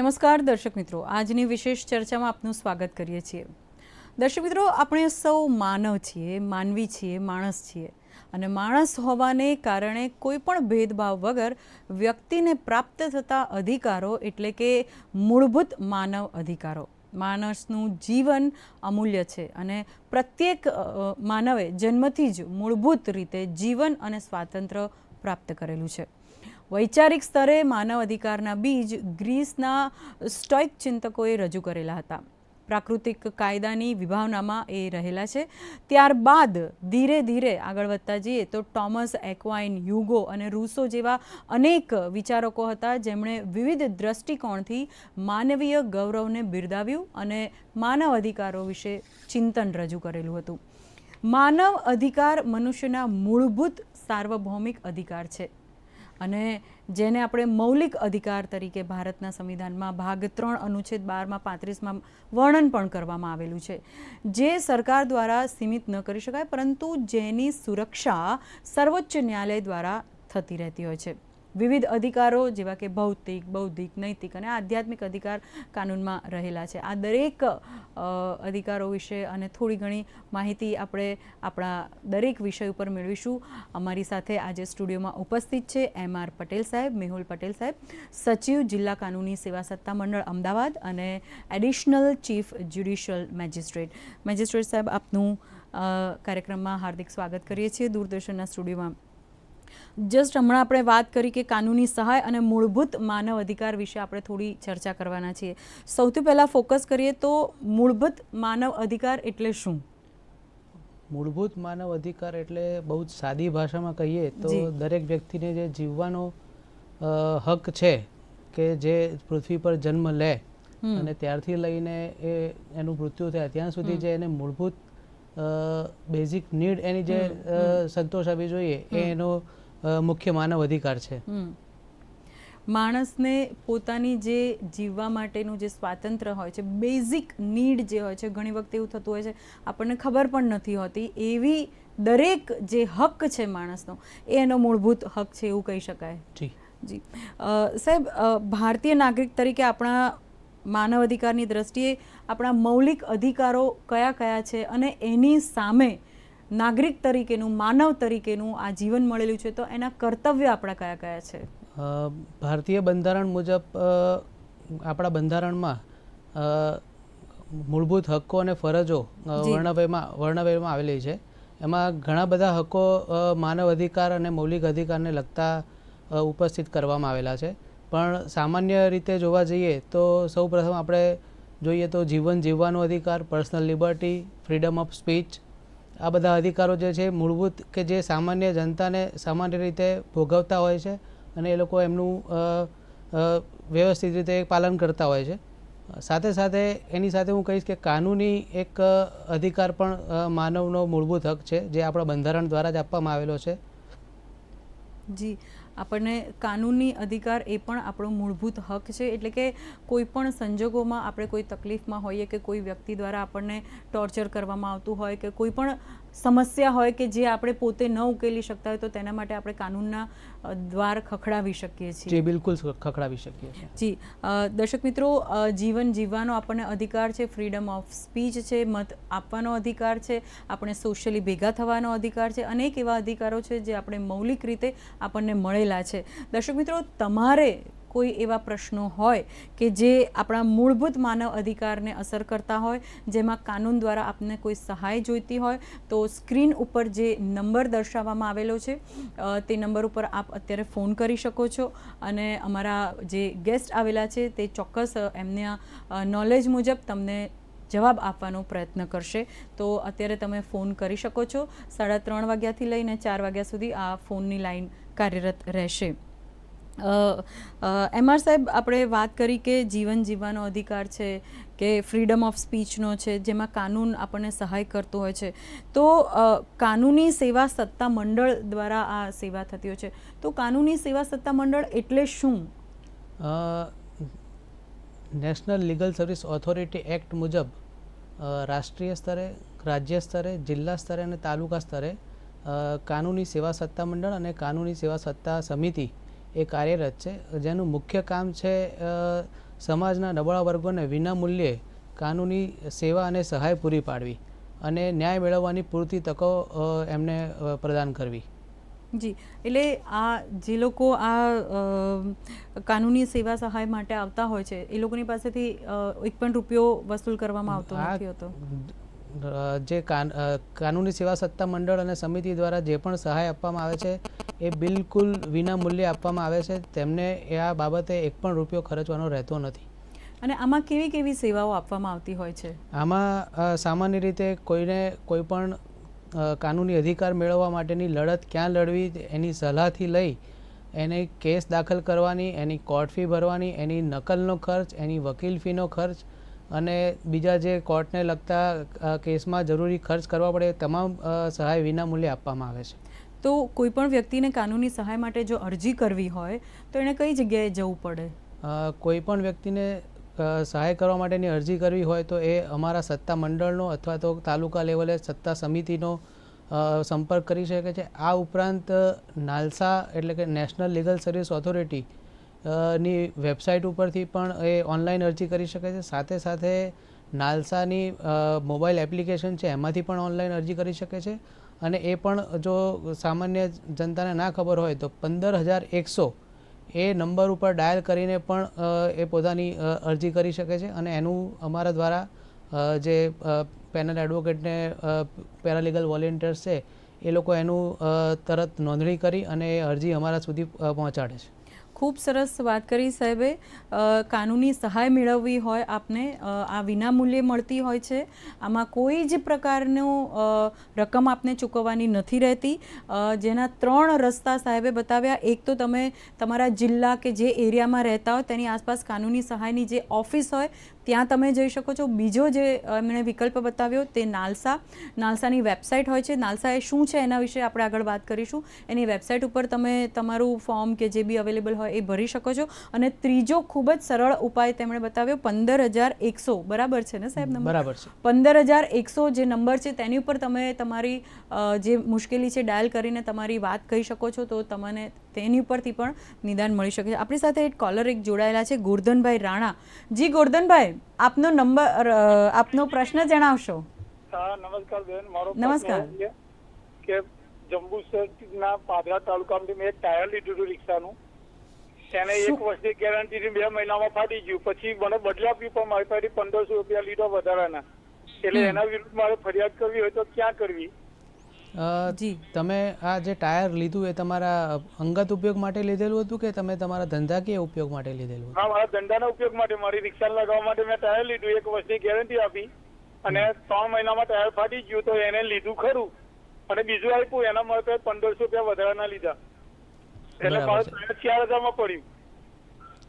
નમસ્કાર દર્શક મિત્રો, આજની વિશેષ ચર્ચામાં આપનું સ્વાગત કરીએ છીએ. દર્શક મિત્રો, આપણે સૌ માનવ છીએ, માનવી છીએ, માણસ છીએ અને માણસ હોવાને કારણે કોઈ પણ ભેદભાવ વગર વ્યક્તિને પ્રાપ્ત થતા અધિકારો એટલે કે મૂળભૂત માનવ અધિકારો. માણસનું જીવન અમૂલ્ય છે અને પ્રત્યેક માનવે જન્મથી જ મૂળભૂત રીતે જીવન અને સ્વાતંત્ર્ય પ્રાપ્ત કરેલું છે. વૈચારિક સ્તરે માનવ અધિકારના બીજ ગ્રીસના સ્ટોઇક ચિંતકોએ રજૂ કરેલા હતા. પ્રાકૃતિક કાયદાની વિભાવનામાં એ રહેલા છે. ત્યારબાદ ધીરે ધીરે આગળ વધતા જઈએ તો ટોમસ એક્વાઇન યુગો અને રૂસો જેવા અનેક વિચારકો હતા. જેમણે વિવિધ દ્રષ્ટિકોણથી માનવીય ગૌરવને બિરદાવ્યું અને માનવ અધિકારો વિશે ચિંતન રજૂ કરેલું હતું. માનવ અધિકાર મનુષ્યના મૂળભૂત સાર્વભૌમિક અધિકાર છે. અને જેને આપણે મૌલિક અધિકાર તરીકે ભારતના સંવિધાનમાં ભાગ ત્રણ અનુચ્છેદ બારમાં પાંત્રીસમાં વર્ણન પણ કરવામાં આવેલું છે. જે સરકાર દ્વારા સીમિત ન કરી શકાય, પરંતુ જેની સુરક્ષા સર્વોચ્ચ ન્યાયાલય દ્વારા થતી રહેતી હોય છે. વિવિધ અધિકારો જેવા કે ભૌતિક, બૌદ્ધિક, નૈતિક અને આધ્યાત્મિક અધિકાર કાનૂનમાં રહેલા છે. આ દરેક અધિકારો વિશે અને થોડી ઘણી માહિતી આપણે આપણા દરેક વિષય ઉપર મેળવીશું. અમારી સાથે આજે સ્ટુડિયોમાં ઉપસ્થિત છે એમ આર પટેલ સાહેબ, મેહુલ પટેલ સાહેબ, સચિવ જિલ્લા કાનૂની સેવા સત્તા મંડળ અમદાવાદ અને additional chief judicial magistrate. Magistrate સાહેબ, આપનું કાર્યક્રમમાં હાર્દિક સ્વાગત કરીએ છીએ. દૂરદર્શનના સ્ટુડિયોમાં જસ્ટ હમણાં આપણે વાત કરી કે કાનૂની સહાય અને મૂળભૂત માનવ અધિકાર વિશે આપણે થોડી ચર્ચા કરવાના છીએ. સૌથી પહેલાં ફોકસ કરીએ તો મૂળભૂત માનવ અધિકાર એટલે શું? મૂળભૂત માનવ અધિકાર એટલે બહુ જ સાદી ભાષામાં કહીએ તો. દરેક વ્યક્તિને જે જીવવાનો હક છે કે જે પૃથ્વી પર જન્મ લે અને ત્યારથી લઈને એ એનું મૃત્યુ થાય ત્યાં સુધી જે એને મૂળભૂત બેઝિક નીડ એની જે સંતોષ આપવી જોઈએ એ એનો મુખ્ય માનવ અધિકાર છે. માણસને પોતાની જે જીવવા માટેનું જે સ્વાતંત્ર્ય હોય છે બેઝિક નીડ જે હોય છે ઘણી વખત એવું થતું હોય છે આપણને ખબર પણ નથી હોતી એવી દરેક જે હક છે માણસનો એ એનો મૂળભૂત હક છે એવું કહી શકાય. જી. જી. સાહેબ ભારતીય નાગરિક તરીકે આપણા માનવ અધિકારની દ્રષ્ટિએ આપણા મૌલિક અધિકારો કયા કયા છે અને એની સામે નાગરિક તરીકેનું માનવ તરીકેનું આ જીવન મળેલું છે તો એના કર્તવ્ય આપણા કયા કયા છે? ભારતીય બંધારણ મુજબ આપણા બંધારણમાં મૂળભૂત હક્કો અને ફરજો. વર્ણવ્યમાં વર્ણવ્યમાં આવેલી છે. એમાં ઘણા બધા હક્કો માનવ અધિકાર અને મૌલિક અધિકારને લગતા ઉપસ્થિત કરવામાં આવેલા છે. પણ સામાન્ય રીતે જોવા જઈએ તો સૌ પ્રથમ આપણે જોઈએ તો જીવન જીવવાનો અધિકાર personal liberty freedom of speech આ બધા અધિકારો જે છે, મૂળભૂત કે જે સામાન્ય જનતાને સામાન્ય રીતે ભોગવતા હોય છે અને એ લોકો એમનું વ્યવસ્થિત રીતે પાલન કરતા હોય છે. સાથે સાથે એની સાથે હું કહીશ કે કાનૂની એક અધિકાર પણ માનવનો મૂળભૂત હક છે, જે આપણા બંધારણ દ્વારા જ આપવામાં આવેલો છે. જી. આપણને કાનૂની અધિકાર એ પણ આપણો મૂળભૂત હક છે. એટલે કે કોઈ પણ સંજોગોમાં આપણે કોઈ તકલીફમાં હોઈએ કે કોઈ વ્યક્તિ દ્વારા આપણને ટોર્ચર કરવામાં આવતું હોય કે કોઈ પણ સમસ્યા હોય કે જે આપણે પોતે ન ઉકેલી શકતા હોય તો તેના માટે આપણે કાનૂનના દ્વાર ખખડાવી શકીએ છીએ. જે બિલકુલ ખખડાવી શકીએ છીએ. જી. દર્શક મિત્રો જીવન જીવવાનો આપણને અધિકાર છે ફ્રીડમ ઓફ સ્પીચ છે મત આપવાનો અધિકાર છે આપણે સોશિયલી ભેગા થવાનો અધિકાર છે અનેક એવા અધિકારો છે જે આપણે મૌલિક રીતે આપણને મળેલા છે. દર્શક મિત્રો તમારે કોઈ એવા પ્રશ્નો હોય કે જે આપણા મૂળભૂત માનવ અધિકારને અસર કરતા હોય, જેમાં કાનૂન દ્વારા આપને કોઈ સહાય જોઈતી હોય, તો સ્ક્રીન ઉપર જે નંબર દર્શાવવામાં આવેલો છે તે નંબર ઉપર આપ અત્યારે ફોન કરી શકો છો. અને અમારા જે ગેસ્ટ આવેલા છે, તે ચોક્કસ એમના નોલેજ મુજબ તમને જવાબ આપવાનો પ્રયત્ન કરશે. તો અત્યારે તમે ફોન કરી શકો છો. સાડા ત્રણ વાગ્યાથી લઈને ચાર વાગ્યા સુધી આ ફોનની લાઈન કાર્યરત રહેશે. એમ આર સાહેબ, આપણે વાત કરી કે જીવન જીવવાનો અધિકાર છે, કે ફ્રીડમ ઓફ સ્પીચનો છે, જેમાં કાનૂન આપણને સહાય કરતો હોય છે. તો કાનૂની સેવા સત્તા મંડળ દ્વારા આ સેવા થતી હોય છે. તો કાનૂની સેવા સત્તા મંડળ એટલે શું? National legal service authority act મુજબ રાષ્ટ્રીય સ્તરે, રાજ્ય સ્તરે, જિલ્લા સ્તરે અને તાલુકા સ્તરે કાનૂની સેવા સત્તા મંડળ અને કાનૂની સેવા સત્તા સમિતિ એ કાર્યરત છે. જેનું મુખ્ય કામ છે સમાજના નબળા વર્ગોને વિનામૂલ્યે કાનૂની સેવા અને સહાય પૂરી પાડવી અને ન્યાય મેળવવાની પૂરતી તકો એમને પ્રદાન કરવી. જી. એટલે આ જે લોકો આ કાનૂની સેવા સહાય માટે આવતા હોય છે એ લોકોની પાસેથી એક પણ રૂપિયો વસૂલ કરવામાં આવતો નથી હોતો? જે કાન- કાનૂની સેવા સત્તા મંડળ અને સમિતિ દ્વારા જે પણ સહાય આપવામાં આવે છે એ બિલકુલ વિના મૂલ્યે આપવામાં આવે છે. તેમને એ આ બાબતે એક પણ રૂપિયો ખર્ચવાનો રહેતો નથી. અને આમાં કેવી કેવી સેવાઓ આપવામાં આવતી હોય છે? આમાં સામાન્ય રીતે કોઈને કોઈ પણ કાનૂની અધિકાર મેળવવા માટેની લડત ક્યાં લડવી એની સલાહથી લઈ એને કેસ દાખલ કરવાની એની કોર્ટ ફી ભરવાની એની નકલનો ખર્ચ એની વકીલ ફીનો ખર્ચ અને બીજા જે કોર્ટને લગતા કેસમાં જરૂરી ખર્ચ કરવા પડે એ તમામ સહાય વિનામૂલ્યે આપવામાં આવે છે. તો કોઈ પણ વ્યક્તિને કાનૂની સહાય માટે જો અરજી કરવી હોય તો એણે કઈ જગ્યાએ જવું પડે? કોઈ પણ વ્યક્તિને સહાય કરવા માટેની અરજી કરવી હોય તો એ અમારા સત્તા મંડળનો અથવા તો તાલુકા લેવલે સત્તા સમિતિનો સંપર્ક કરી શકે છે. આ ઉપરાંત નાલસા એટલે કે નેશનલ લીગલ સર્વિસ ઓથોરિટી ની વેબસાઇટ ઉપરથી પણ એ ઓનલાઈન અરજી કરી શકે છે. સાથે સાથે નાલસાની મોબાઈલ એપ્લિકેશન છે, એમાંથી પણ ઓનલાઈન અરજી કરી શકે છે. અને એ પણ જો સામાન્ય જનતાને ના ખબર હોય તો પંદર હજાર એકસો એ નંબર ઉપર ડાયલ કરીને પણ એ પોતાની અરજી કરી શકે છે. અને એનું અમારા દ્વારા જે પેનલ એડવોકેટને પેરાલીગલ વોલેન્ટિયર્સ છે, એ લોકો એનું તરત નોંધણી કરી અને અરજી અમારા સુધી પહોંચાડે છે. ખૂબ સરસ વાત કરી સાહેબે. કાનૂની સહાય મેળવવી હોય, આપને આ વિનામૂલ્યે મળતી હોય છે. આમાં કોઈ જ પ્રકારનું રકમ આપને ચૂકવવાની નથી રહેતી. જેના ત્રણ રસ્તા સાહેબે બતાવ્યા. એક તો તમે તમારા જિલ્લા કે જે એરિયામાં રહેતા હોય, તેની આસપાસ કાનૂની સહાયની જે ઓફિસ હોય ત્યાં તમે જઈ શકો છો. બીજો જે એમણે વિકલ્પ બતાવ્યો તે નાલસા. નાલસાની વેબસાઇટ હોય છે. નાલસા એ શું છે એના વિશે આપણે આગળ વાત કરીશું. એની વેબસાઇટ ઉપર તમે તમારું ફોર્મ કે જે બી અવેલેબલ હોય એ ભરી શકો છો. અને ત્રીજો ખૂબ જ સરળ ઉપાય તેમણે બતાવ્યો પંદર હજાર એકસો. બરાબર છે ને સાહેબ નંબર? બરાબર છે. પંદર હજાર એકસો જે નંબર છે તેની ઉપર તમે તમારી જે મુશ્કેલી છે ડાયલ કરીને તમારી વાત કહી શકો છો. તો તમને તેની ઉપરથી પણ નિદાન મળી શકે છે. આપણી સાથે એક કોલર એક જોડાયેલા છે ગોરધનભાઈ રાણા. જી ગોરધનભાઈ આપનો નંબર આપનો પ્રશ્ન જણાવશો. નમસ્કાર બેન. મારો નમસ્કાર. કે જંબુસરના પાદરા તાલુકામાંથી મેં એક ટાયર લીધું હતું રિક્ષાનું. તેને એક? વર્ષની ગેરંટી બે મહિનામાં ફાટી ગયું. પછી મને બદલી આપ્યું પણ મારી પાસે પંદરસો રૂપિયા લીધો વધારાના. એટલે એના વિરુદ્ધ મારે ફરિયાદ કરવી હોય તો ક્યાં કરવી? જી. તમે આ જે ટાયર લીધું એ તમારા અંગત ઉપયોગ માટે લીધેલું હતું કે તમે તમારા ધંધાકીય ઉપયોગ માટે લીધેલું હતું? હા મારા ધંધાના ઉપયોગ માટે મારી રિક્ષા લગાવવા માટે મેં ટાયર લીધું એક વર્ષની ગેરંટી આપી. અને ત્રણ મહિનામાં ટાયર ફાટી ગયું તો એને લીધું ખરું. અને બીજું આપ્યું એના માટે પંદરસો રૂપિયા વધારાના લીધા. એટલે મારું ચાર હજારમાં પડ્યું.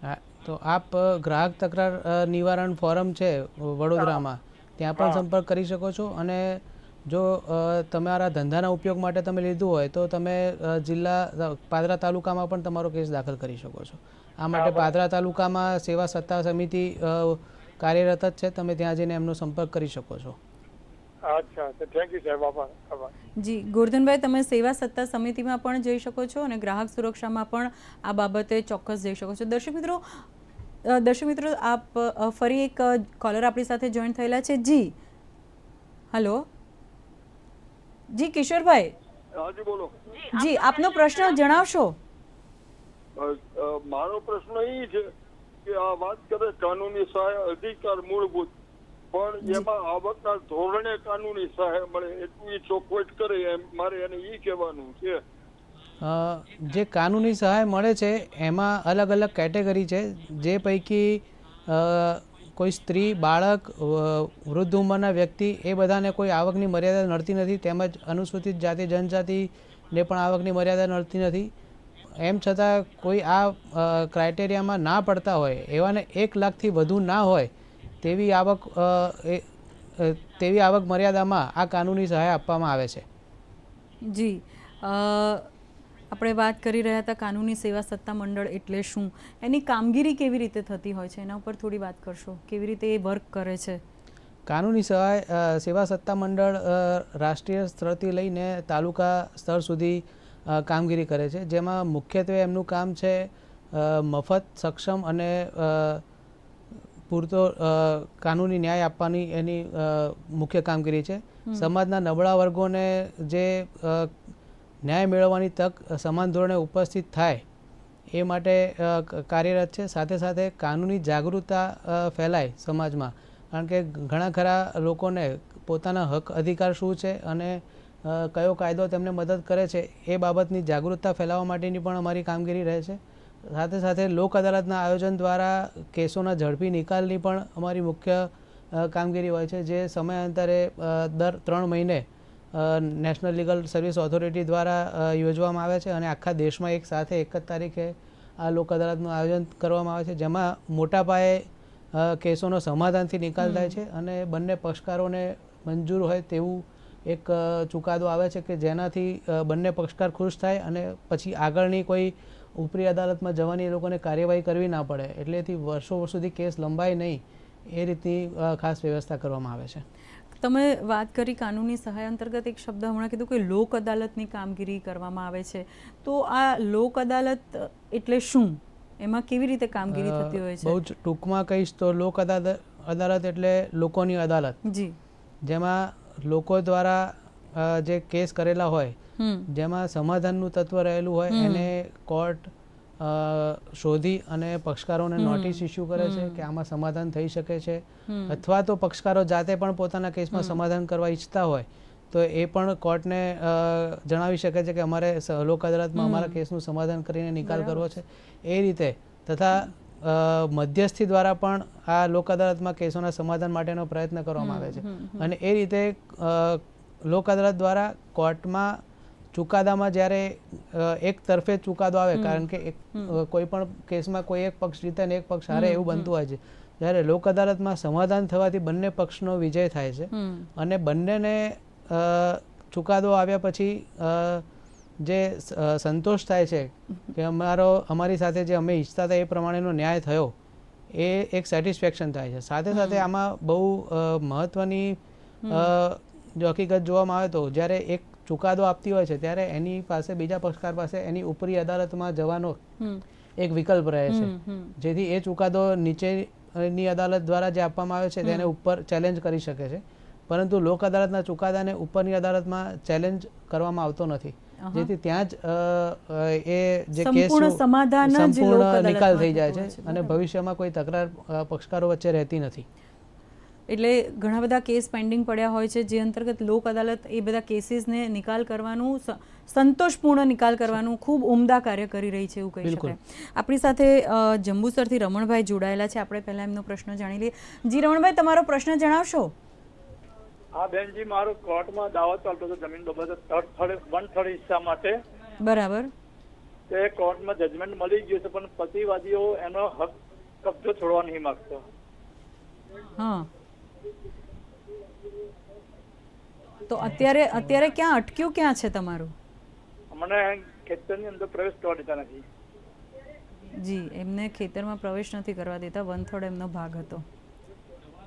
હા તો આપ ગ્રાહક તકરાર નિવારણ ફોરમ છે વડોદરામાં ત્યાં પણ સંપર્ક કરી શકો છો અને જો અ, તમારા ધંધાના ઉપયોગ માટે તમે લીધું હોય તો તમે જિલ્લા પાદરા તાલુકામાં પણ તમારો કેસ દાખલ કરી શકો છો. આ માટે પાદરા તાલુકામાં સેવા સત્તા સમિતિ કાર્યરત જ છે. તમે ત્યાં જઈને એમનો સંપર્ક કરી શકો છો. જી ગોરધનભાઈ તમે સેવા સત્તા સમિતિમાં પણ જઈ શકો છો અને ગ્રાહક સુરક્ષામાં પણ આ બાબતે ચોક્કસ જઈ શકો છો. દર્શક મિત્રો દર્શક મિત્રો આપ ફરી એક કોલર આપણી સાથે જોઈન થયેલા છે. જી. હલો જી કિશોરભાઈ? હાજી બોલો. જી આપનો પ્રશ્ન જણાવશો? મારો પ્રશ્ન એ છે કે આ વાત કરે કાનૂની સહાય અધિકાર મૂળભૂત. પણ એમાં આવકના ધોરણે કાનૂની સહાય મળે એટલું એ ચોખવટ કરે એમ મારે એને એ કહેવાનું છે. જે કાનૂની સહાય મળે છે એમાં અલગ અલગ કેટેગરી છે. જે પૈકી અ, કોઈ સ્ત્રી, બાળક વૃદ્ધ ઉંમરના વ્યક્તિ એ બધાને કોઈ આવકની મર્યાદા નડતી નથી. તેમજ અનુસૂચિત જાતિ, જનજાતિને પણ આવકની મર્યાદા નડતી નથી. એમ છતાં કોઈ આ ક્રાઇટેરિયામાં ના પડતા હોય, એવાને એક લાખથી વધુ ના હોય, તેવી આવક તેવી આવક મર્યાદામાં આ કાનૂની સહાય આપવામાં આવે છે. જી. આપણે વાત કરી રહ્યા હતા કાનૂની સેવા સત્તા મંડળ એટલે શું? એની કામગીરી કેવી રીતે થતી હોય છે? એના ઉપર થોડી વાત કરશો. કેવી રીતે એ વર્ક કરે છે? કાનૂની સહાય સેવા સત્તા મંડળ રાષ્ટ્રીય સ્તરથી લઈને તાલુકા સ્તર સુધી કામગીરી કરે છે. જેમાં મુખ્યત્વે એમનું કામ છે મફત સક્ષમ અને પૂરતો કાનૂની ન્યાય આપવાની એની મુખ્ય કામગીરી છે. સમાજના નબળા વર્ગોને જે ન્યાય મેળવવાની તક સમાન ધોરણે ઉપસ્થિત થાય, એ માટે કાર્યરત છે. સાથે સાથે કાનૂની જાગૃતતા ફેલાય સમાજમાં. કારણ કે ઘણા ખરા લોકોને પોતાના હક અધિકાર શું છે અને કયો કાયદો તેમને મદદ કરે છે, એ બાબતની જાગૃતતા ફેલાવવા માટેની પણ અમારી કામગીરી રહે છે. સાથે સાથે લોક અદાલતના આયોજન દ્વારા કેસોના ઝડપી નિકાલની પણ અમારી મુખ્ય કામગીરી હોય છે, જે સમયાંતરે દર ત્રણ મહિને નેશનલ લીગલ સર્વિસ ઓથોરિટી દ્વારા યોજવામાં આવે છે અને આખા દેશમાં એક સાથે એક જ તારીખે આ લોક અદાલતનું આયોજન કરવામાં આવે છે જેમાં મોટા પાયે કેસોનો સમાધાનથી નિકાલ થાય છે અને બંને પક્ષકારોને મંજૂર હોય તેવું એક ચુકાદો આવે છે કે જેનાથી બંને પક્ષકાર ખુશ થાય અને પછી આગળની કોઈ ઉપરી અદાલતમાં જવાની એ લોકોને કાર્યવાહી કરવી ના પડે. એટલેથી વર્ષો વર્ષ સુધી કેસ લંબાય નહીં. એ રીતની ખાસ વ્યવસ્થા કરવામાં આવે છે. તમે વાત કરી કાનૂની સહાય અંતર્ગત એક શબ્દ હમણાં કીધું કે લોક અદાલતની કામગીરી કરવામાં આવે છે. તો આ લોક અદાલત એટલે શું? એમાં કેવી રીતે કામગીરી થતી હોય બહુ છે જ ટૂંકમાં કહીશ તો લોક અદાલત અદાલત એટલે લોકોની અદાલત. જી. જેમાં લોકો દ્વારા જે કેસ કરેલા હોય જેમાં સમાધાનનું તત્વ રહેલું હોય એને કોર્ટ શોધી અને પક્ષકારોને નોટિસ ઇસ્યુ કરે છે કે આમાં સમાધાન થઈ શકે છે. અથવા તો પક્ષકારો જાતે પણ પોતાના કેસમાં સમાધાન કરવા ઈચ્છતા હોય તો એ પણ કોર્ટને જણાવી શકે છે કે અમારે લોક અદાલતમાં અમારા કેસનું સમાધાન કરીને નિકાલ કરવો છે. એ રીતે તથા મધ્યસ્થી દ્વારા પણ આ લોક અદાલતમાં કેસોના સમાધાન માટેનો પ્રયત્ન કરવામાં આવે છે. અને એ રીતે લોક અદાલત દ્વારા કોર્ટમાં ચુકાદામાં જ્યારે એક તરફે જ ચુકાદો આવે કારણ કે એક. કોઈ પણ કેસમાં કોઈ એક પક્ષ જીતે ને એક પક્ષ હારે એવું બનતું હોય છે. જ્યારે લોક અદાલતમાં સમાધાન થવાથી બંને પક્ષનો વિજય થાય છે. અને બંનેને ચુકાદો આવ્યા પછી જે સંતોષ થાય છે કે અમારો અમારી સાથે જે અમે ઈચ્છતા હતા એ પ્રમાણેનો ન્યાય થયો એ એક સેટિસ્ફેક્શન થાય છે. સાથે સાથે આમાં બહુ મહત્ત્વની મહત્વની જો હકીકત જોવામાં આવે તો જ્યારે એક ચુકાદો આપતી હોય છે ત્યારે એની પાસે બીજા પક્ષકાર પાસે એની ઉપરી અદાલતમાં જવાનો એક વિકલ્પ રહે છે. જેથી એ ચુકાદો નીચેની અદાલત દ્વારા જે આપવામાં આવે છે તેને ઉપર ચેલેન્જ કરી શકે છે. પરંતુ લોક અદાલતના ચુકાદાને ઉપરની અદાલતમાં ચેલેન્જ કરવામાં આવતો નથી. જેથી ત્યાં જ એ જે કેસ સમાધાન સંપૂર્ણ નિકાલ થઈ જાય છે, અને ભવિષ્યમાં કોઈ તકરાર પક્ષકારો વચ્ચે રહેતી નથી. એટલે ઘણા બધા કેસ પેન્ડિંગ પડ્યા હોય છે જે અંતર્ગત લોક અદાલત એ બધા કેસીસને નિકાલ કરવાનું સંતોષપૂર્ણ નિકાલ કરવાનું ખૂબ ઉમદા કાર્ય કરી રહી છે એવું કહી. શકાય. આપણી સાથે જંબુસરથી રમણભાઈ જોડાયેલા છે. આપણે પહેલા એમનો પ્રશ્ન જાણી લઈએ. જી રમણભાઈ તમારો પ્રશ્ન જણાવશો? હા બેનજી મારો કોર્ટમાં દાવો ચાલતો હતો જમીન બાબતે થર્ડ થર્ડ વન થર્ડ હિસ્સા માટે. બરાબર. તે કોર્ટમાં જજમેન્ટ મળી ગયું છે પણ પતિવાદીઓ એનો હક કબજો છોડવા નહીં માંગતો. હા. તો અત્યારે અત્યારે ક્યાં? અટક્યું ક્યાં છે તમારું? મને ખેતરની અંદર પ્રવેશ કરવા દેતા નથી. જી એમને ખેતરમાં પ્રવેશ નથી કરવા દેતા. વન થર્ડ એમનો ભાગ હતો.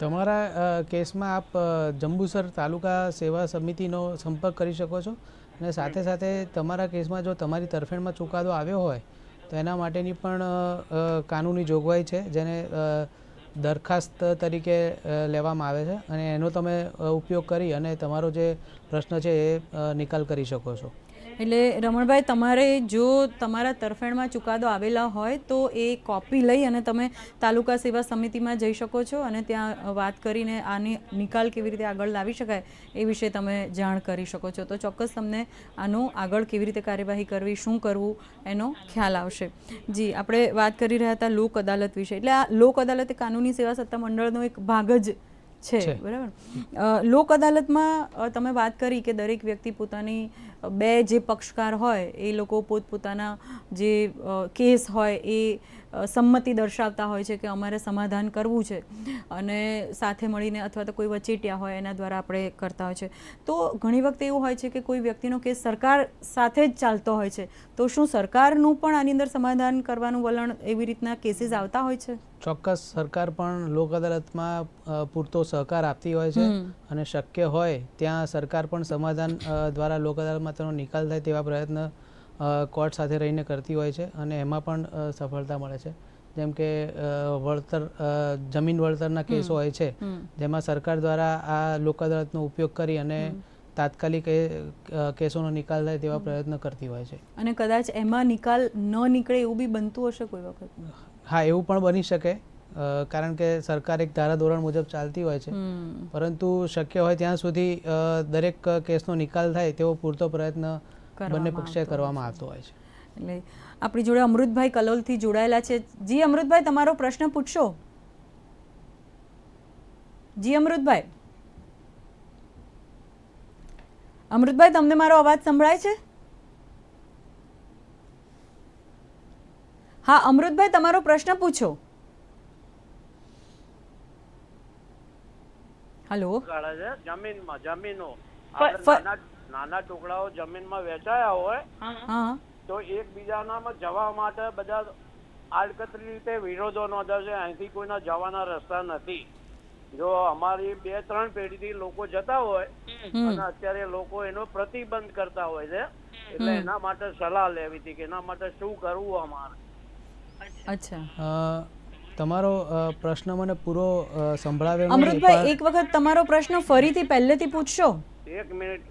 તમારા કેસમાં આપ જંબુસર તાલુકા સેવા સમિતિનો સંપર્ક કરી શકો છો? અને સાથે સાથે તમારા કેસમાં જો તમારી તરફેણમાં ચુકાદો આવ્યો હોય તો એના માટેની પણ કાનૂની જોગવાઈ છે જેને દરખાસ્ત તરીકે લેવામાં આવે છે અને એનો તમે ઉપયોગ કરી અને તમારો જે પ્રશ્ન છે એ નિકાલ કરી શકો છો. એટલે રમણભાઈ તમારે જો તમારા તરફેણમાં ચુકાદો આવેલા હોય તો એ કોપી લઈ અને તમે તાલુકા સેવા સમિતિમાં જઈ શકો છો અને ત્યાં વાત કરીને આની નિકાલ કેવી રીતે આગળ લાવી શકાય એ વિશે તમે જાણ કરી શકો છો. તો ચોક્કસ તમને આનો આગળ કેવી રીતે કાર્યવાહી કરવી શું કરવું એનો ખ્યાલ આવશે. જી આપણે વાત કરી રહ્યા હતા લોક અદાલત વિશે. એટલે આ લોક અદાલત એ કાનૂની સેવા સત્તા મંડળનો એક ભાગ જ છે. બરાબર? લોક અદાલતમાં તમે વાત કરી કે દરેક વ્યક્તિ પોતાની બે જે પક્ષકાર હોય એ લોકો પોતપોતાના જે કેસ હોય એ સંમતિ દર્શાવતા હોય છે કે અમારે સમાધાન કરવું છે. અને સાથે મળીને અથવા તો કોઈ વચેટિયા હોય એના દ્વારા આપણે કરતા હોય છે. તો ઘણી વખત એવું હોય છે કે કોઈ વ્યક્તિનો કેસ સરકાર સાથે જ ચાલતો હોય છે. તો શું સરકારનું પણ આની અંદર સમાધાન કરવાનું વલણ એવી રીતના કેસીસ આવતા હોય છે? ચોક્કસ સરકાર પણ લોક અદાલતમાં પૂરતો સહકાર આપતી હોય છે. અને શક્ય હોય ત્યાં સરકાર પણ સમાધાન દ્વારા લોક અદાલતમાં તેનો નિકાલ થાય તેવા પ્રયત્ન કોર્ટ સાથે રહીને કરતી હોય છે અને એમાં પણ સફળતા મળે છે. જેમ કે વળતર જમીન વળતરના કેસો હોય છે જેમાં સરકાર દ્વારા આ લોક અદાલતનો ઉપયોગ કરી અને તાત્કાલિક એ કેસોનો નિકાલ થાય તેવા પ્રયત્ન કરતી હોય છે. અને કદાચ એમાં નિકાલ ન નીકળે એવું બી બનતું હશે કોઈ વખત? હા એવું પણ બની શકે. કારણ કે સરકાર એક ધારા ધોરણ મુજબ ચાલતી હોય છે. પરંતુ શક્ય હોય ત્યાં સુધી દરેક કેસનો નિકાલ થાય તેવો પૂરતો પ્રયત્ન બંને પક્ષે કરવામાં આવતો હોય છે. એટલે આપણી જોડે અમૃતભાઈ કલોલથી જોડાયેલા છે. જી અમૃતભાઈ તમારો પ્રશ્ન પૂછશો? જી અમૃતભાઈ. અમૃતભાઈ તમને મારો અવાજ સંભળાય છે? હા અમૃતભાઈ તમારો પ્રશ્ન પૂછો. હલો. કાઢે છે જમીનમાં જમીનો. નાના નાના ટુકડાઓ જમીનમાં વેચાયા હોય તો એકબીજાનામાં જવા માટે બધા આડકતરી રીતે વિરોધો નોંધે છે. અહીંથી કોઈના જવાના રસ્તા નથી. જો અમારી બે ત્રણ પેઢીથી લોકો જતા હોય અને અત્યારે લોકો એનો પ્રતિબંધ કરતા હોય છે એટલે એના માટે સલાહ લેવી હતી કે એના માટે શું કરવું અમારે. અચ્છા. અ, તમારો પ્રશ્ન મને પૂરો સંભળાવે સંભળાવ્યો અમૃતભાઈ એક વખત તમારો પ્રશ્ન ફરીથી પહેલેથી પૂછશો. એક મિનિટ.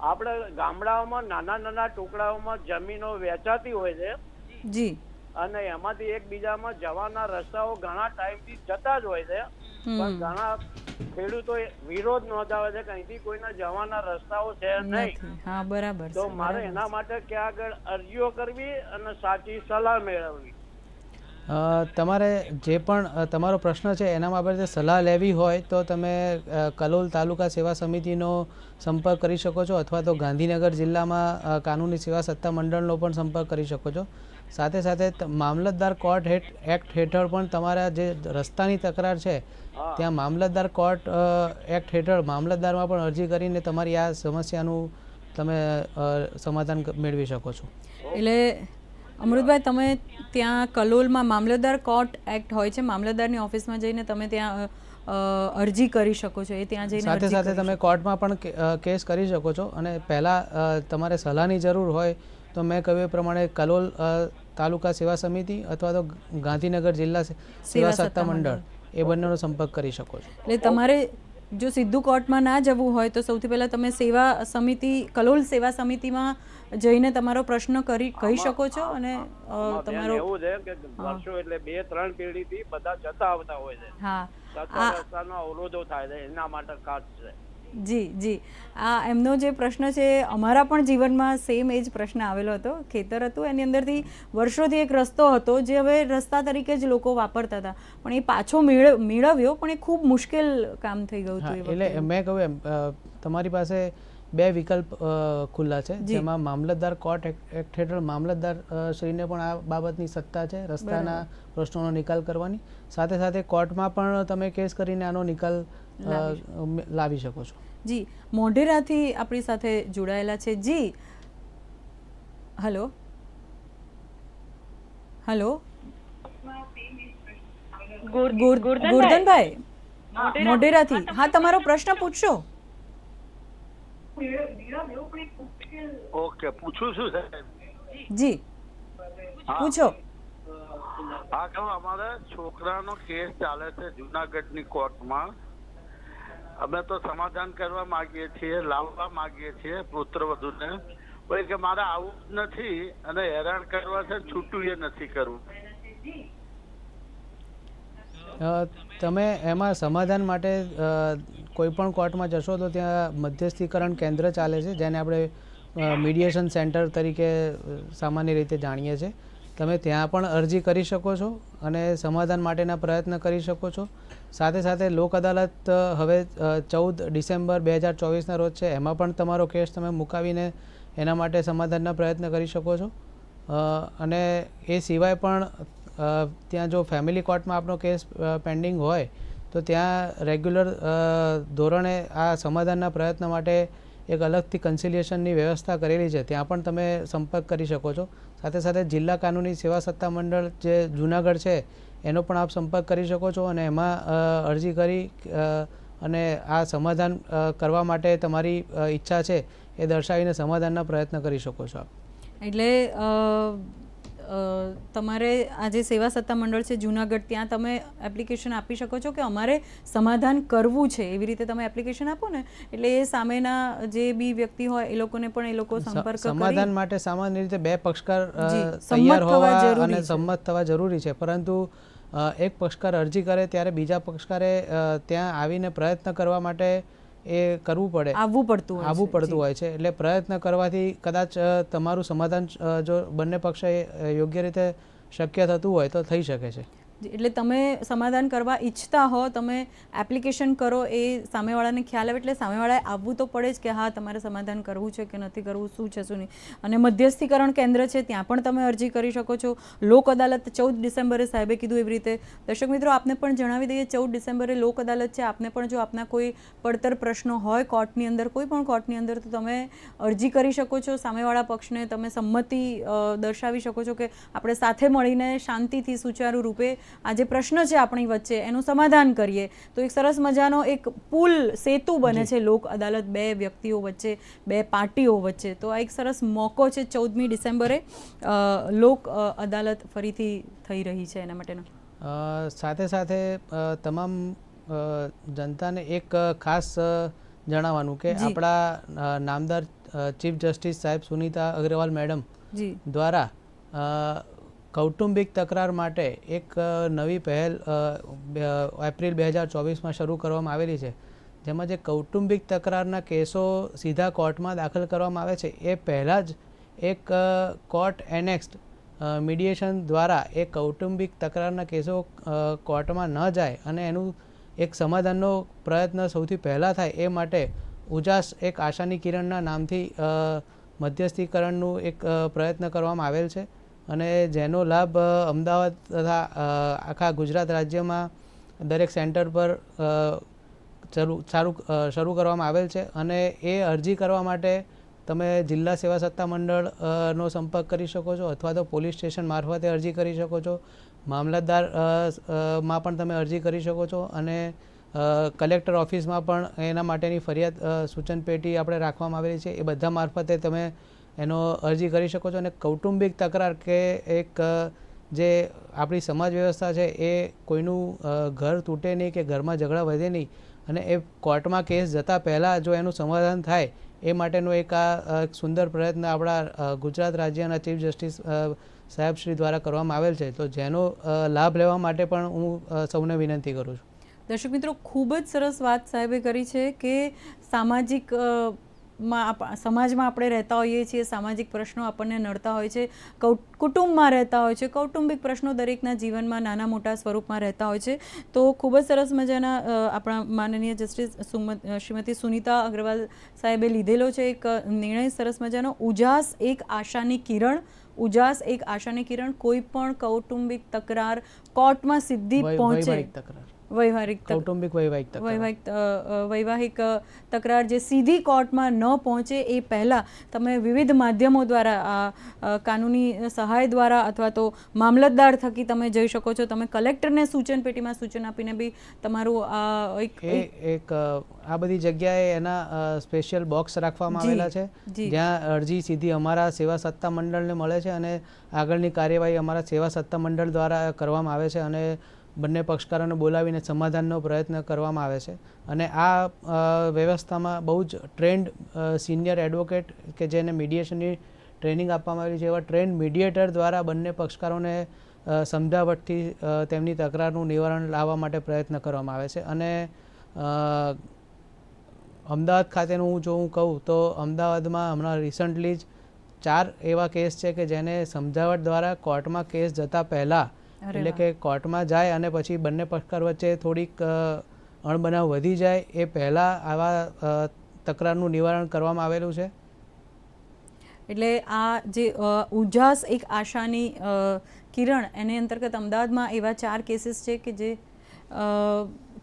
આપણે ગામડાઓમાં નાના નાના ટુકડાઓમાં જમીનો વેચાતી હોય છે. જી. અને એમાંથી એકબીજામાં જવાના રસ્તાઓ ઘણા ટાઈમથી જતા જ હોય છે. પણ ઘણા ખેડૂતો વિરોધ નોંધાવે છે કે અહીંથી કોઈના જવાના રસ્તાઓ છે નહીં. હા બરાબર તો મારે એના માટે ક્યાં આગળ અરજીઓ કરવી અને સાચી સલાહ મેળવવી? તમારે જે પણ તમારો પ્રશ્ન છે એના બાબતે સલાહ લેવી હોય તો તમે કલોલ તાલુકા સેવા સમિતિનો સંપર્ક કરી શકો છો અથવા તો ગાંધીનગર જિલ્લામાં કાનૂની સેવા સત્તા મંડળનો પણ સંપર્ક કરી શકો છો. સાથે સાથે મામલતદાર કોર્ટ હેઠ એક્ટ હેઠળ પણ તમારા જે રસ્તાની તકરાર છે ત્યાં મામલતદાર કોર્ટ એક્ટ હેઠળ મામલતદારમાં પણ અરજી કરીને તમારી આ સમસ્યાનું તમે સમાધાન મેળવી શકો છો. એટલે અમૃતભાઈ તમે ત્યાં કલોલમાં મામલતદાર કોર્ટ એક્ટ હોય છે. મામલતદારની ઓફિસમાં જઈને તમે ત્યાં અરજી કરી શકો છો. એ ત્યાં જઈને સાથે સાથે તમે કોર્ટમાં પણ કેસ કરી શકો છો. અને પહેલાં તમારે સલાહની જરૂર હોય તો મેં કહ્યું એ પ્રમાણે કલોલ તાલુકા સેવા સમિતિ અથવા તો ગાંધીનગર જિલ્લા સેવા સત્તા મંડળ. એ બંનેનો સંપર્ક કરી શકો છો. એટલે તમારે જો સીધું કોર્ટમાં ના જવું હોય તો સૌથી પહેલા તમે સેવા સમિતિ કલોલ સેવા સમિતિમાં જઈને તમારો પ્રશ્ન કરી કહી શકો છો અને તમારો એવું છે કે વર્ષો એટલે બે ત્રણ પેઢીથી બધા જતા આવતા હોય છે. હા. રસ્તાનો અવરોધો થાય છે એના માટે ખાસ છે. જી જી. આ એમનો જે પ્રશ્ન છે અમારા પણ જીવનમાં સેમ એ જ પ્રશ્ન આવેલો હતો. ખેતર હતું એની અંદરથી વર્ષોથી એક રસ્તો હતો જે હવે રસ્તા તરીકે જ લોકો વાપરતા હતા. પણ એ પાછો મેળ મેળવ્યો પણ એ ખૂબ મુશ્કેલ કામ થઈ ગયું હતું એટલે મેં કહ્યું એમ તમારી પાસે બે વિકલ્પ ખુલ્લા છે. જેમાં મામલતદાર કોર્ટ એક્ટ હેઠળ મામલતદાર શ્રીને પણ આ બાબતની સત્તા છે રસ્તાના પ્રશ્નોનો નિકાલ કરવાની. સાથે સાથે કોર્ટમાં પણ તમે કેસ કરીને આનો નિકાલ લાવી શકો. છો. જી મોઢેરાથી આપણી સાથે જોડાયેલા છે. જી. હલો. હલો. ગુર- મોઢેરાથી? હા તમારો પ્રશ્ન પૂછશો. ઓકે પૂછું છું સાહેબ? જી. પૂછો. હા અમારા અમારે છોકરાનો કેસ ચાલે છે જુનાગઢની કોર્ટમાં. અમે તો સમાધાન કરવા માંગીએ છીએ, લાવવા માંગીએ છીએ પુત્ર વધુને. પણ કે મારે આવું નથી અને હેરાન કરવા છે, છૂટું એ નથી કરવું. તમે એમાં સમાધાન માટે કોઈપણ કોઈ પણ કોર્ટમાં જશો તો ત્યાં મધ્યસ્થીકરણ કેન્દ્ર ચાલે છે, જેને આપણે મીડિયેશન સેન્ટર તરીકે સામાન્ય રીતે જાણીએ છીએ. તમે ત્યાં પણ અરજી કરી શકો છો અને સમાધાન માટેના પ્રયત્ન કરી શકો છો. સાથે સાથે લોક અદાલત હવે ચૌદ ડિસેમ્બર બે હજાર ચોવીસના રોજ છે. એમાં પણ તમારો કેસ તમે મુકાવીને એના માટે સમાધાનના પ્રયત્ન કરી શકો છો. અને એ સિવાય પણ ત્યાં જો ફેમિલી કોર્ટમાં આપનો કેસ પેન્ડિંગ હોય, તો ત્યાં રેગ્યુલર ધોરણે આ સમાધાનના પ્રયત્ન માટે એક અલગથી કન્સિલિએશનની વ્યવસ્થા કરેલી છે. ત્યાં પણ તમે સંપર્ક કરી શકો છો. સાથે સાથે જિલ્લા કાનૂની સેવા સત્તા મંડળ જે જુનાગઢ છે એનો પણ આપ સંપર્ક કરી શકો છો અને એમાં અરજી કરી અને આ સમાધાન કરવા માટે તમારી ઈચ્છા છે એ દર્શાવીને સમાધાનના પ્રયત્ન કરી શકો છો આપ. એટલે તમારે આ જે સેવા સત્તા મંડળ છે જુનાગઢ ત્યાં તમે એપ્લિકેશન આપી શકો છો કે અમારે સમાધાન કરવું છે એવી રીતે તમે એપ્લિકેશન આપો ને? એટલે એ સામેના જે બી વ્યક્તિ હોય એ લોકોને પણ એ લોકો સંપર્ક સમાધાન માટે સામાન્ય રીતે બે પક્ષકાર તૈયાર હોવા અને સંમત થવા જરૂરી છે. પરંતુ એક પક્ષકાર અરજી કરે ત્યારે બીજા પક્ષકારે ત્યાં આવીને પ્રયત્ન કરવા માટે એ કરવું પડે. આવવું પડતું આવવું પડતું હોય છે. એટલે પ્રયત્ન કરવાથી કદાચ તમારું સમાધાન જો બંને પક્ષે યોગ્ય રીતે શક્ય થતું હોય તો થઈ શકે છે. એટલે તમે સમાધાન કરવા ઈચ્છતા હો, તમે એપ્લિકેશન કરો એ સામેવાળાને ખ્યાલ આવે એટલે સામેવાળાએ આવવું તો પડે જ કે હા, તમારે સમાધાન કરવું છે કે નથી કરવું, શું છે, શું નહીં. અને મધ્યસ્થીકરણ કેન્દ્ર છે, ત્યાં પણ તમે અરજી કરી શકો છો. લોક અદાલત ચૌદ ડિસેમ્બરે સાહેબે કીધું એવી રીતે. દર્શક મિત્રો, આપને પણ જણાવી દઈએ, ચૌદ ડિસેમ્બરે લોક અદાલત છે. આપને પણ જો આપના કોઈ પડતર પ્રશ્નો હોય કોર્ટની અંદર, કોઈ પણ કોર્ટની અંદર, તો તમે અરજી કરી શકો છો. સામેવાળા પક્ષને તમે સંમતિ દર્શાવી શકો છો કે આપણે સાથે મળીને શાંતિથી સુચારુ રૂપે આ જે પ્રશ્ન છે આપણી વચ્ચે એનું સમાધાન કરીએ. તો એક સરસ મજાનો એક પુલ સેતુ બને છે લોક અદાલત બે વ્યક્તિઓ વચ્ચે બે પાર્ટીઓ વચ્ચે. તો આ એક સરસ મોકો છે ચૌદમી ડિસેમ્બરે લોક અદાલત ફરીથી થઈ રહી છે એના માટેનો. સાથે સાથે તમામ જનતાને એક ખાસ જણાવવાનું કે આપણા નામદાર ચીફ જસ્ટિસ સાહેબ સુનીતા અગ્રવાલ મેડમ દ્વારા કૌટુંબિક તકરાર માટે એક નવી પહેલ એપ્રિલ બે હજાર ચોવીસમાં શરૂ કરવામાં આવેલી છે. જેમાં જે કૌટુંબિક તકરારના કેસો સીધા કોર્ટમાં દાખલ કરવામાં આવે છે, એ પહેલાં જ એક કોર્ટ એનેક્સ્ડ મીડિયેશન દ્વારા એ કૌટુંબિક તકરારના કેસો કોર્ટમાં ન જાય અને એનું એક સમાધાનનો પ્રયત્ન સૌથી પહેલાં થાય એ માટે ઉજાસ એક આશાની કિરણના નામથી મધ્યસ્થીકરણનું એક પ્રયત્ન કરવામાં આવેલ છે. અને જેનો લાભ અમદાવાદ તથા આખા ગુજરાત રાજ્યમાં દરેક સેન્ટર પર ચાલુ અ, શરૂ કરવામાં આવેલ છે અને એ અરજી કરવા માટે તમે જિલ્લા સેવા સત્તા મંડળનો સંપર્ક કરી શકો છો અથવા તો પોલીસ સ્ટેશન મારફતે અરજી કરી શકો છો. મામલતદારમાં પણ તમે અરજી કરી શકો છો અને કલેક્ટર ઓફિસમાં પણ એના માટેની ફરિયાદ સૂચન પેટી આપણે રાખવામાં આવેલી છે. એ બધા મારફતે તમે એનો અરજી કરી શકો છો અને કૌટુંબિક તકરાર કે એક જે આપણી સમાજ વ્યવસ્થા છે એ કોઈનું ઘર તૂટે નહીં કે ઘરમાં ઝઘડા વધે નહીં અને એ કોર્ટમાં કેસ જતાં પહેલાં જો એનું સમાધાન થાય, એ માટેનો એક આ સુંદર પ્રયત્ન આપણા ગુજરાત રાજ્યના ચીફ જસ્ટિસ સાહેબ શ્રી દ્વારા કરવામાં આવેલ છે. તો જેનો લાભ લેવા માટે પણ હું સૌને વિનંતી કરું છું. દર્શક મિત્રો, ખૂબ જ સરસ વાત સાહેબે કરી છે કે સામાજિક માં સમાજમાં આપણે રહેતા હોઈએ છીએ સામાજિક પ્રશ્નો આપણને નડતા હોય છે કુટુંબમાં રહેતા હોય છે કૌટુંબિક પ્રશ્નો દરેકના જીવનમાં નાના મોટા સ્વરૂપમાં રહેતા હોય છે. તો ખૂબ જ સરસ મજાના આપણા માનનીય જસ્ટિસ શ્રીમતી સુનીતા અગ્રવાલ સાહેબે લીધેલો છે એક નિર્ણય સરસ મજાનો. ઉજાસ એક આશાની કિરણ ઉજાસ એક આશાની કિરણ કોઈ પણ કૌટુંબિક તકરાર કોર્ટમાં સીધી પહોંચે. તકરાર. વૈવાહિક કૌટુંબિક વૈવાહિક વૈવાહિક વૈવાહિક તકરાર જે સીધી કોર્ટમાં ન પહોંચે એ પહેલાં તમે વિવિધ માધ્યમો દ્વારા આ કાનૂની સહાય દ્વારા અથવા તો મામલતદાર થકી તમે જઈ શકો છો. તમે કલેક્ટરને સૂચન પેટીમાં સૂચન આપીને બી તમારું આ એક એક આ બધી જગ્યાએ એના સ્પેશિયલ બોક્સ રાખવામાં આવેલા છે. જ્યાં અરજી સીધી અમારા સેવા સત્તા મંડળને મળે છે અને આગળની કાર્યવાહી અમારા સેવા સત્તા મંડળ દ્વારા કરવામાં આવે છે અને બંને પક્ષકારોને બોલાવીને સમાધાનનો પ્રયત્ન કરવામાં આવે છે. અને આ વ્યવસ્થામાં બહુ જ ટ્રેન્ડ સિનિયર એડવોકેટ કે જેને મીડિયેશનની ટ્રેનિંગ આપવામાં આવી છે એવા ટ્રેન્ડ મીડિયેટર દ્વારા બંને પક્ષકારોને સમજાવટથી તેમની તકરારનું નિવારણ લાવવા માટે પ્રયત્ન કરવામાં આવે છે. અને અમદાવાદ ખાતેનું હું જો હું કહું તો અમદાવાદમાં હમણાં રિસન્ટલી જ ચાર એવા કેસ છે કે જેને સમજાવટ દ્વારા કોર્ટમાં કેસ જતા પહેલાં એટલે કે કોર્ટમાં જાય અને પછી બંને પક્ષકાર વચ્ચે થોડીક અણબનાવ વધી જાય એ પહેલાં આવા તકરારનું નિવારણ કરવામાં આવેલું છે? એટલે આ જે ઉજાસ એક આશાની કિરણ એની અંતર્ગત અમદાવાદમાં એવા ચાર કેસીસ છે કે જે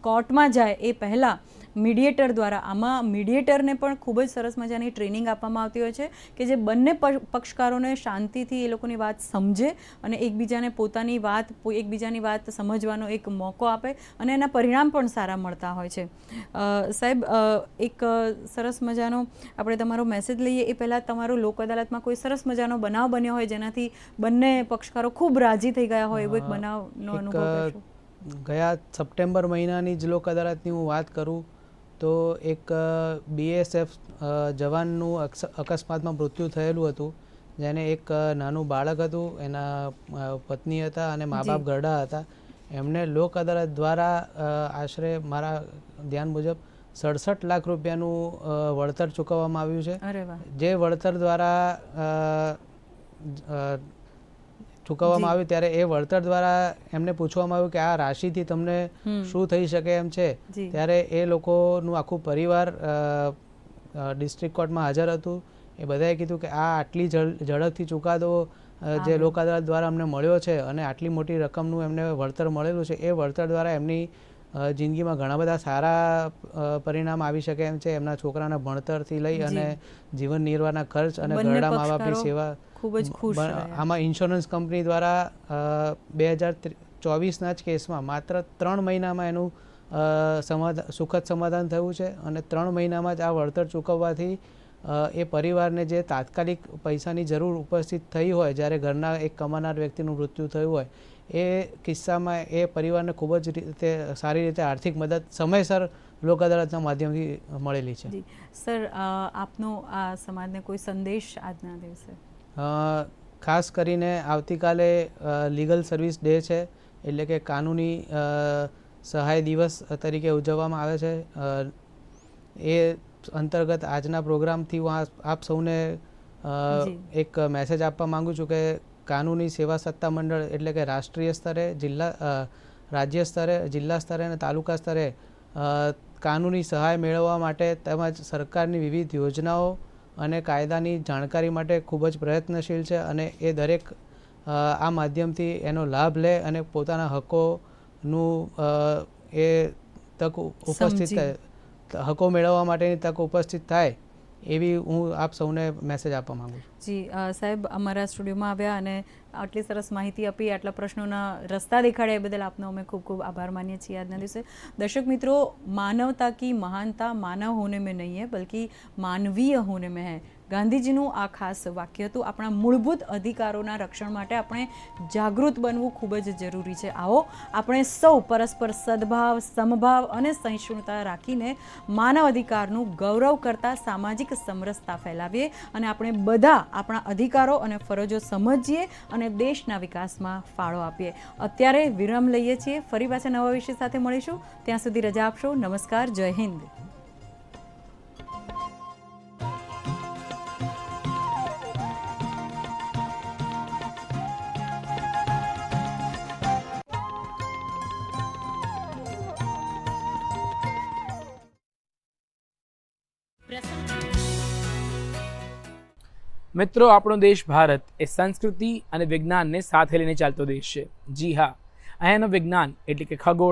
કોર્ટમાં જાય એ પહેલાં મીડિયેટર દ્વારા. આમાં મીડિયેટરને પણ ખૂબ જ સરસ મજાની ટ્રેનિંગ આપવામાં આવતી હોય છે કે જે બંને પક્ષકારોને શાંતિથી એ લોકોની વાત સમજે અને એકબીજાને પોતાની વાત એકબીજાની વાત સમજવાનો એક મોકો આપે અને એના પરિણામ પણ સારા મળતા હોય છે. સાહેબ એક સરસ મજાનો આપણે તમારો મેસેજ લઈએ. એ પહેલાં તમારો લોક અદાલતમાં કોઈ સરસ મજાનો બનાવ બન્યો હોય જેનાથી બંને પક્ષકારો ખૂબ રાજી થઈ ગયા હોય એવો એક બનાવનો અનુભવ ગયા સપ્ટેમ્બર મહિનાની જ લોક અદાલતની હું વાત કરું તો એક બીએસએફ જવાનનું અકસ્માતમાં મૃત્યુ થયેલું હતું જેને એક નાનું બાળક હતું એના પત્ની હતા અને મા બાપ. ગરડા હતા. એમને લોક અદાલત દ્વારા આશરે મારા ધ્યાન મુજબ સડસઠ લાખ રૂપિયાનું વળતર ચૂકવવામાં આવ્યું છે. જે વળતર દ્વારા ચૂકવવામાં આવ્યું ત્યારે એ વળતર દ્વારા એમને પૂછવામાં આવ્યું કે આ રાશિથી તમને શું થઈ શકે એમ છે? ત્યારે એ લોકોનું આખું પરિવાર ડિસ્ટ્રિક્ટ કોર્ટમાં હાજર હતું. એ બધાએ કીધું કે આ આટલી ઝડપથી ચુકાદો જે. લોક અદાલત દ્વારા અમને મળ્યો છે અને આટલી મોટી રકમનું એમને વળતર મળેલું છે એ વળતર દ્વારા એમની જિંદગીમાં ઘણા બધા સારા પરિણામ આવી શકે એમ છે. એમના છોકરાના ભણતરથી લઈ અને જીવન નિર્વાહના ખર્ચ અને ઘરડા મા બાપની સેવા ખૂબ જ ખુશ આમાં ઇન્સ્યોરન્સ કંપની દ્વારા બે હજાર ચોવીસના જ કેસમાં માત્ર ત્રણ મહિનામાં એનું સમાધાન સુખદ સમાધાન થયું છે અને ત્રણ મહિનામાં જ આ વળતર ચૂકવવાથી એ પરિવારને જે તાત્કાલિક પૈસાની જરૂર ઉપસ્થિત થઈ હોય જ્યારે ઘરના એક કમાનાર વ્યક્તિનું મૃત્યુ થયું હોય એ કિસ્સામાં એ પરિવારને ખૂબ જ રીતે સારી રીતે આર્થિક મદદ સમયસર લોક અદાલતના માધ્યમથી મળેલી છે. સર આપનો આ સમાજને કોઈ સંદેશ આજના દિવસે? ખાસ કરીને આવતીકાલે લીગલ સર્વિસ ડે છે એટલે કે કાનૂની સહાય દિવસ તરીકે ઉજવવામાં આવે છે. એ અંતર્ગત આજના પ્રોગ્રામથી હું આપ સૌને એક મેસેજ આપવા માંગુ છું કે કાનૂની સેવા સત્તા મંડળ એટલે કે રાષ્ટ્રીય સ્તરે જિલ્લા રાજ્ય સ્તરે જિલ્લા સ્તરે અને તાલુકા સ્તરે કાનૂની સહાય મેળવવા માટે તેમજ સરકારની વિવિધ યોજનાઓ અને કાયદાની જાણકારી માટે ખૂબ જ પ્રયત્નશીલ છે અને એ દરેક આ માધ્યમથી એનો લાભ લે અને પોતાના હકોનું એ તક ઉપસ્થિત થાય. હકો મેળવવા માટેની તક ઉપસ્થિત થાય એવી હું આપ સૌને મેસેજ આપવા માંગુ છું. જી સાહેબ અમારા સ્ટુડિયોમાં આવ્યા અને આટલી સરસ માહિતી આપી આટલા પ્રશ્નોના રસ્તા દેખાડ્યા એ બદલ આપનો અમે ખૂબ ખૂબ આભાર માનીએ છીએ આજના દિવસે દર્શક મિત્રો માનવતા કી મહાનતા માનવ હોને મેં નહીં હૈ બલ્કि માનવીય હોને મેં હૈ ગાંધીજીનું આ ખાસ વાક્ય હતું આપણા મૂળભૂત અધિકારોના રક્ષણ માટે આપણે જાગૃત બનવું ખૂબ જ જરૂરી છે. આવો, આપણે સૌ પરસ્પર સદભાવ, સમભાવ અને સહિષ્ણુતા રાખીને માનવ અધિકારનું ગૌરવ કરતા સામાજિક સમરસતા ફેલાવીએ અને આપણે બધા આપણા અધિકારો અને ફરજો સમજીએ અને દેશના વિકાસમાં ફાળો આપીએ. અત્યારે વિરામ લઈએ છીએ. ફરી પાછા નવા વિષય સાથે મળીશું. ત્યાં સુધી રજા આપશો. નમસ્કાર. જય હિન્દ. મિત્રો, આપણો દેશ ભારત એ સંસ્કૃતિ અને વિજ્ઞાનને સાથે લઈને ચાલતો દેશ છે. જી હા, અહીંયાનું વિજ્ઞાન એટલે કે ખગોળ